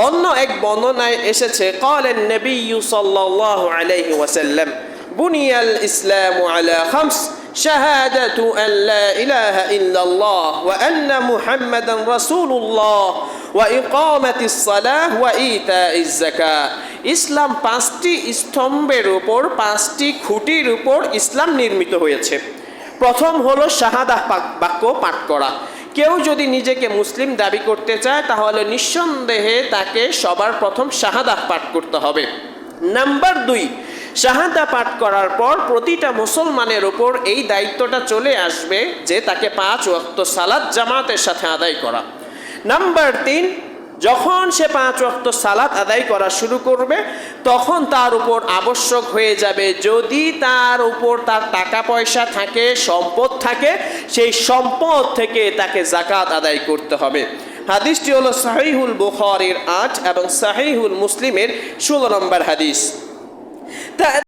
অন্য এক বর্ণনায় এসেছে قال النبي صلى الله عليه وسلم بني الإسلام على خمس شهادة أن لا إله إلا الله وأن محمدا رسول الله وإقامة الصلاة وإيتاء الزكاة ইসলাম পাঁচটি স্তম্ভের উপর পাঁচটি খুঁটির উপর ইসলাম নির্মিত হয়েছে প্রথম হলো শাহাদাহ পাক- বাক্য পাঠ করা কেউ যদি নিজেকে মুসলিম দাবি করতে চায়, তাহলে নিঃসন্দেহে তাকে সবার প্রথম শাহাদাহ পাঠ করতে হবে। নাম্বার দুই, শাহাদা পাঠ করার পর প্রতিটা মুসলমানের ওপর এই দায়িত্বটা চলে আসবে যে তাকে পাঁচ ওয়াক্ত সালাদ জামাতের সাথে আদায় করা। নাম্বার তিন যখন সে পাঁচ ওয়াক্ত সালাত আদায় করা শুরু করবে, তখন তার উপর আবশ্যক হয়ে যাবে, যদি তার উপর তার টাকা পয়সা থাকে, সম্পদ থাকে, সেই সম্পদ থেকে তাকে জাকাত আদায় করতে হবে। হাদিসটি হলো সাহিহুল বুখারীর আট এবং সাহিহুল মুসলিমের ষোলো নম্বর হাদিস।